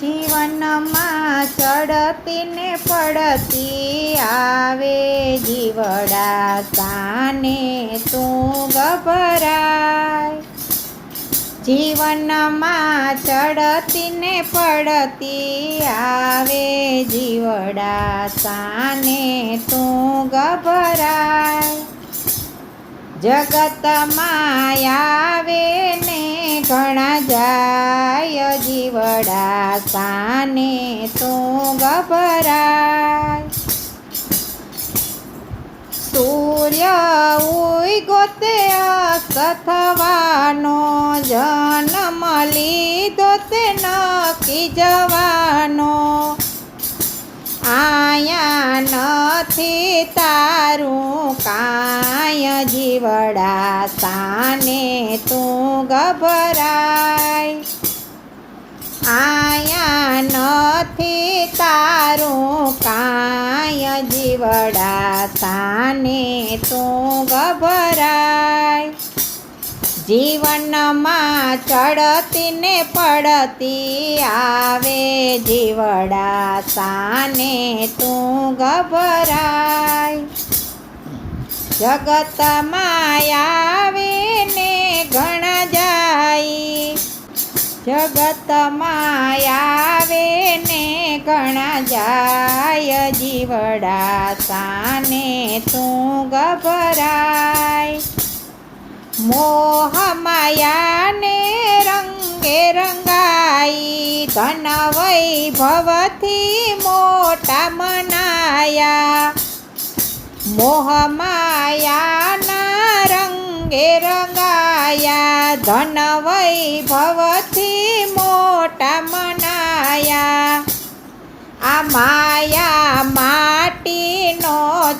જીવનમાં ચડતી ને પડતી આવે જીવડા સાને તું ગભરાય. જીવનમાં ચડતી ને પડતી આવે જીવડા સાને તું ગભરાય. જગતમાં આવે ને ઘણા જાય જીવડા સાને તું ગભરાય. સૂર્ય ઉય તે અસ્ત થવાનો જન્મ લીધો તે નકી જવાનો. આયા નથી તારું કાય જીવડા સાને તું ગભરાય આયા નથી તારું કાય જીવડા સાને તું ગભરાય જીવનમાં ચડતી ને પડતી આવે જીવડા સાને તું ગભરાય. જગતમાં આવે ને ઘણા જાય જગતમાં આવે ને ઘણા જાય જીવડા સાને તું ગભરાય. મોહ માયાને રંગે રંગાઈ ધન વૈભવથી મોટા મનાયા. મોહ માયાના રંગે રંગાયા ધન વૈભવથી મોટા મનાયા.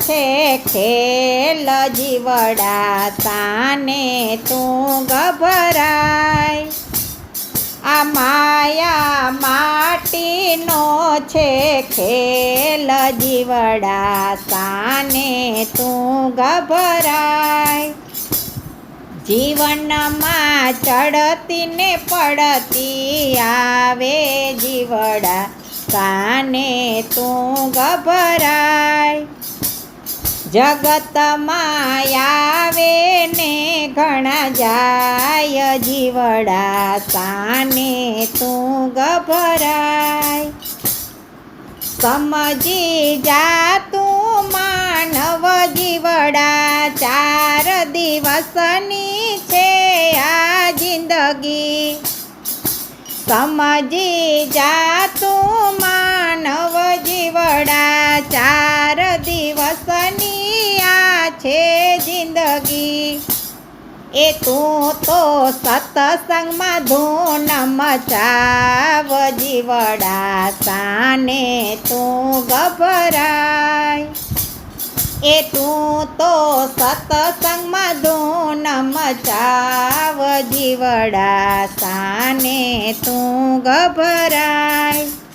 છે ખેલ જીવડા તાને તું ગભરાય. આ માયા માટીનો છે ખેલ જીવડા તાને તું ગભરાય. જીવનમાં ચડતી ને પડતી આવે જીવડા કાને તું ગભરાય. જગતમાં આવે ને ઘણા જાય જીવડા સાને તું ગભરાય સમજી જા તું માનવ જીવડા ચાર દિવસની છે આ જિંદગી સમજી જા તું માનવ જીવડા ચાર દિવસની આ છે જિંદગી. એ તું તો સત્સંગમાં ધૂન મચાવ જીવડા સાને તું ગભરાય. એ તું તો સત્સંગમાં ધૂન મચાવ જીવડા સાને તું ગભરાય.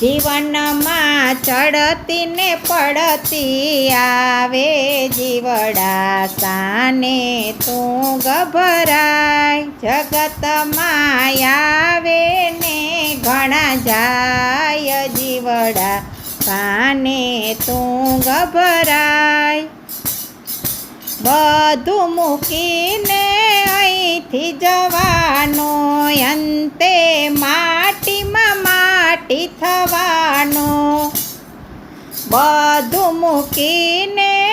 જીવનમાં ચડતી ને પડતી આવે જીવડા સાને તું ગભરાય. જગતમાં આવે ને ઘણા જાય જીવડા સાને તું ગભરાય. બધું મૂકીને અહીંથી જવાનો અંતે માટીમાં માટી થવાનો. બધું મૂકીને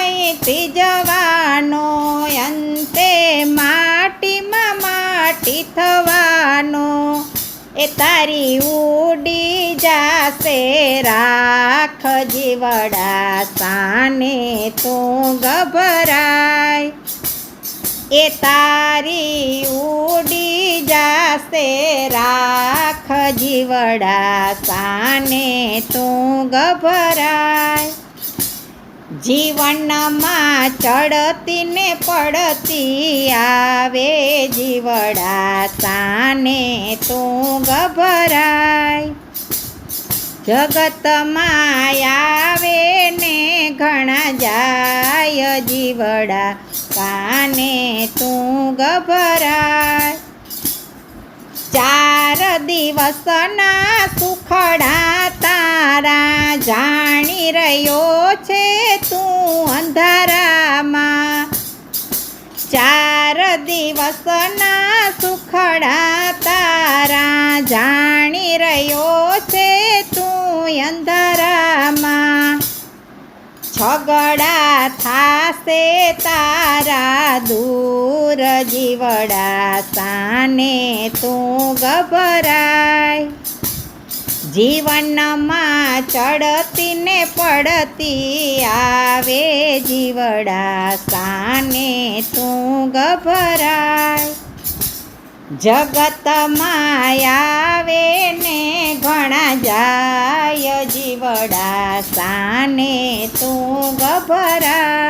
અહીંથી જવાનો. અંતે માટીમાં માટી થવાનો. એ તારી ઉડી જાશે. રાખ જીવડા સાને તું ગભરાય. એ તારી ઉડી જાશે રાખ જીવડા સાને તું ગભરાય. જીવનમાં ચડતી ને પડતી આવે જીવડા સાને તું ગભરાય. જગતમાં આવે ને ઘણા જાય જીવડા કાને તું ગભરાય. ચાર દિવસના સુખડા તારા જાણી રહ્યો છે તું અંધારામાં. ચાર દિવસના સુખડા તારા જાણી રહ્યો છે તું અંધારામાં. છગડા થાશે તારા દૂર જીવડા સાને તું ગભરાય. જીવનમાં ચડતી ને પડતી આવે જીવડા સાને તું ગભરાય. જગતમાં આવે ને ઘણા જાય જીવડા સાને તું ગભરા.